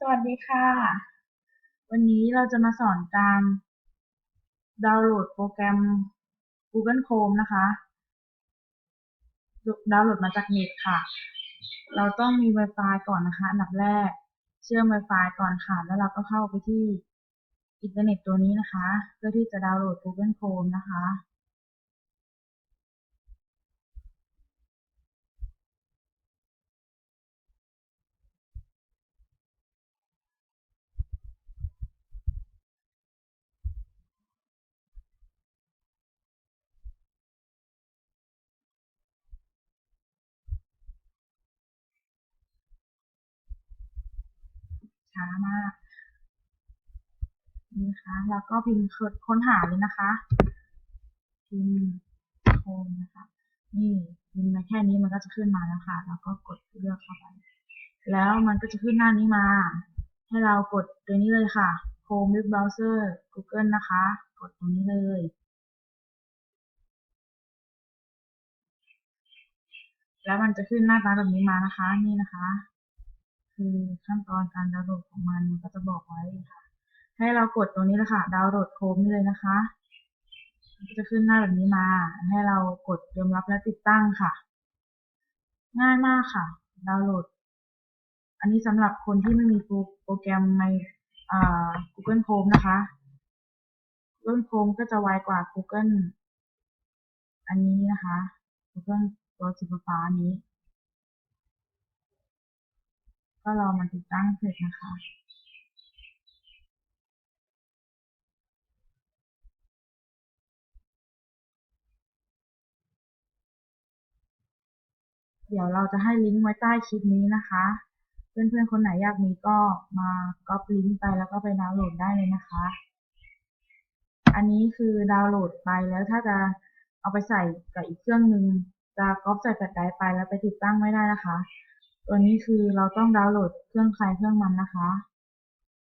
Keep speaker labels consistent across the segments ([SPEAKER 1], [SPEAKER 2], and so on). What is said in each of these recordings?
[SPEAKER 1] สวัสดีค่ะ วันนี้เราจะมาสอนการดาวน์โหลดโปรแกรม Google Chrome นะคะ ดาวน์โหลดมาจากเน็ตค่ะ เราต้องมี Wi-Fi ก่อนนะคะ อันดับแรก เชื่อม Wi-Fi ก่อนค่ะ แล้วเราก็เข้าไปที่อินเทอร์เน็ตตัวนี้นะคะ เพื่อที่จะดาวน์โหลด Google Chrome นะคะ ช้ามากนี่นะคะ แล้วก็พิมพ์ค้นหาเลยนะคะ พิมพ์โคมนะคะ นี่พิมพ์มาแค่นี้มันก็จะขึ้นมาแล้วค่ะ แล้วก็กดเลือกเข้าไป แล้วมันก็จะขึ้นหน้านี้มา ให้เรากดตัวนี้เลยค่ะ Chrome Web Browser Google นะคะ กดตรงนี้เลย แล้วมันจะขึ้นหน้าตาแบบนี้มานะคะ นี่นะคะ คือขั้นตอนการดาวน์โหลดของมันมันก็จะบอกไว้ค่ะ ให้เรากดตรงนี้เลยค่ะ ดาวน์โหลดโคมนี่เลยนะคะจะขึ้นหน้าแบบนี้มา ให้เรากดยอมรับและติดตั้งค่ะ ง่ายมากค่ะ ดาวน์โหลด อันนี้สำหรับคนที่ไม่มีโปรแกรมใน Google Chrome นะคะ Google Chrome ก็จะไวกว่า Google อันนี้นะคะ Google ตัวสีฟ้านี้ ก็รอมันติดตั้งเสร็จนะคะเดี๋ยวเราจะให้ลิงก์ไว้ใต้คลิปนี้นะคะ เพื่อนๆ คนไหนอยากมีก็มาก๊อปลิงก์ไปแล้วก็ไปดาวน์โหลดได้เลยนะคะ อันนี้คือดาวน์โหลดไปแล้วถ้าจะเอาไปใส่กับอีกเครื่องหนึ่งจะก๊อปใส่แฟลชไดร์ไปแล้วไปติดตั้งไม่ได้นะคะ ตัวนี้คือเราต้องดาวน์โหลดเครื่องใครเครื่องมันนะคะ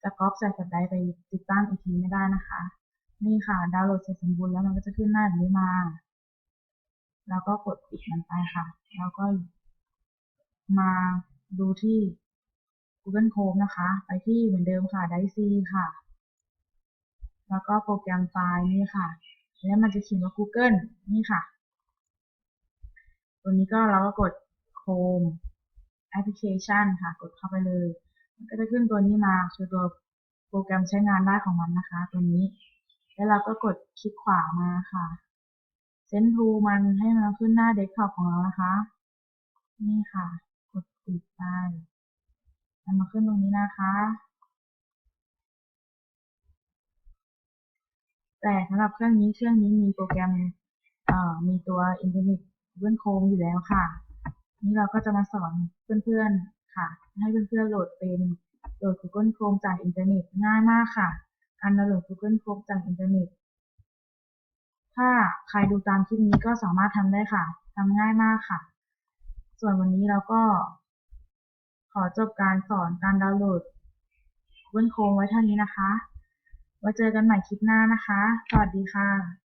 [SPEAKER 1] จะก๊อปใส่แฟลชไดร์ไปติดตั้งอีกทีไม่ได้นะคะ นี่ค่ะ ดาวน์โหลดเสร็จสมบูรณ์แล้วมันก็จะขึ้นหน้าแบบนี้มา แล้วก็กดปิดมันไปค่ะ แล้วก็มาดูที่ Google Chrome นะคะ ไปที่เหมือนเดิมค่ะไดซีค่ะ แล้วก็โปรแกรมไฟล์นี่ค่ะ แล้วมันจะเขียนว่า Google นี่ค่ะ ตัวนี้ก็เราก็กด Chrome Application ค่ะ กดเข้าไปเลย มันก็จะขึ้นตัวนี้มาคือตัวโปรแกรมใช้งานได้ของมันนะคะ ตัวนี้ แล้วเราก็กดคลิกขวามาค่ะเซนทูมันให้มันขึ้นหน้าเดสก์ท็อปของเรานะคะ นี่ค่ะ กดปิดไปมันมาขึ้นตรงนี้นะคะแต่สำหรับเครื่องนี้เครื่องนี้มีโปรแกรม เอ่อ มีตัวอินเทอร์เน็ต Google Chrome อยู่แล้วค่ะ นี่เราก็จะมาสอนเพื่อนๆค่ะ ให้เพื่อนๆโหลดเป็นโหลด Google Chrome จากอินเทอร์เน็ตง่ายมากค่ะการดาวโหลด Google Chrome จากอินเทอร์เน็ต ถ้าใครดูตามคลิปนี้ก็สามารถทำได้ค่ะทำง่ายมากค่ะ ส่วนวันนี้เราก็ ขอจบการสอนการดาวน์โหลด Google Chrome ไว้เท่านี้นะคะไว้เจอกันใหม่คลิปหน้านะคะ สวัสดีค่ะ